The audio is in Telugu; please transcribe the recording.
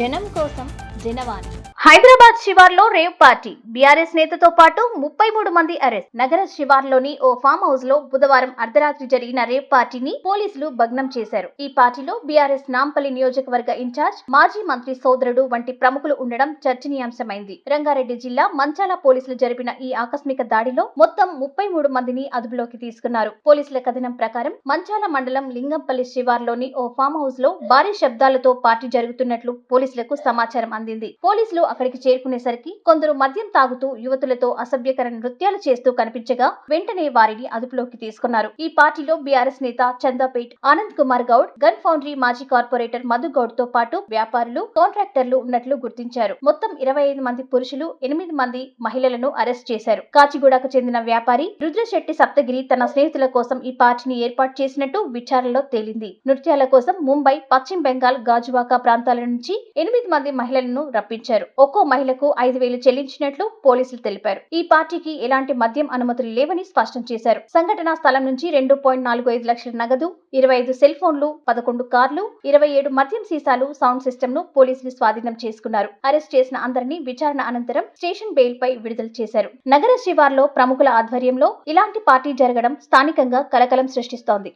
జనం కోసం జనవాణి హైదరాబాద్ శివార్లో రేవ్ పార్టీ. బీఆర్ఎస్ నేతతో పాటు ముప్పై మూడు మంది అరెస్ట్. నగర శివార్లోని ఓ ఫామ్ హౌస్లో బుధవారం అర్ధరాత్రి జరిగిన రేవ్ పార్టీని పోలీసులు భగ్నం చేశారు. ఈ పార్టీలో బీఆర్ఎస్ నాంపల్లి నియోజకవర్గ ఇన్ఛార్జ్ మాజీ మంత్రి సోదరుడు వంటి ప్రముఖులు ఉండడం చర్చనీయాంశమైంది. రంగారెడ్డి జిల్లా మంచాల పోలీసులు జరిపిన ఈ ఆకస్మిక దాడిలో మొత్తం ముప్పై మూడు మందిని అదుపులోకి తీసుకున్నారు. పోలీసుల కథనం ప్రకారం మంచాల మండలం లింగంపల్లి శివార్లోని ఓ ఫామ్ హౌస్లో భారీ శబ్దాలతో పార్టీ జరుగుతున్నట్లు పోలీసులకు సమాచారం అందింది. పోలీసులు అక్కడికి చేరుకునేసరికి కొందరు మద్యం తాగుతూ యువతులతో అసభ్యకర నృత్యాలు చేస్తూ కనిపించగా వెంటనే వారిని అదుపులోకి తీసుకున్నారు. ఈ పార్టీలో బీఆర్ఎస్ నేత చందాపేట్ ఆనంద్ కుమార్ గౌడ్ గన్ ఫౌండరీ మాజీ కార్పొరేటర్ మధు గౌడ్తో పాటు వ్యాపారులు కాంట్రాక్టర్లు ఉన్నట్లు గుర్తించారు. మొత్తం ఇరవై ఐదు మంది పురుషులు ఎనిమిది మంది మహిళలను అరెస్ట్ చేశారు. కాచిగూడకు చెందిన వ్యాపారి రుద్రశెట్టి సప్తగిరి తన స్నేహితుల కోసం ఈ పార్టీని ఏర్పాటు చేసినట్టు విచారణలో తేలింది. నృత్యాల కోసం ముంబై పశ్చిమ బెంగాల్ గాజువాకా ప్రాంతాల నుంచి ఎనిమిది మంది మహిళలను రప్పించారు. ఒక్కో మహిళకు ఐదు వేలు చెల్లించినట్లు పోలీసులు తెలిపారు. ఈ పార్టీకి ఎలాంటి మద్యం అనుమతులు లేవని స్పష్టం చేశారు. సంఘటనా స్థలం నుంచి రెండు పాయింట్ నాలుగు ఐదు లక్షల నగదు ఇరవై ఐదు సెల్ ఫోన్లు పదకొండు కార్లు ఇరవై ఏడు మద్యం సీసాలు సౌండ్ సిస్టమ్ను పోలీసులు స్వాధీనం చేసుకున్నారు. అరెస్ట్ చేసిన అందరినీ విచారణ అనంతరం స్టేషన్ బెయిల్ పై విడుదల చేశారు. నగర శివార్లో ప్రముఖుల ఆధ్వర్యంలో ఇలాంటి పార్టీ జరగడం స్థానికంగా కలకలం సృష్టిస్తోంది.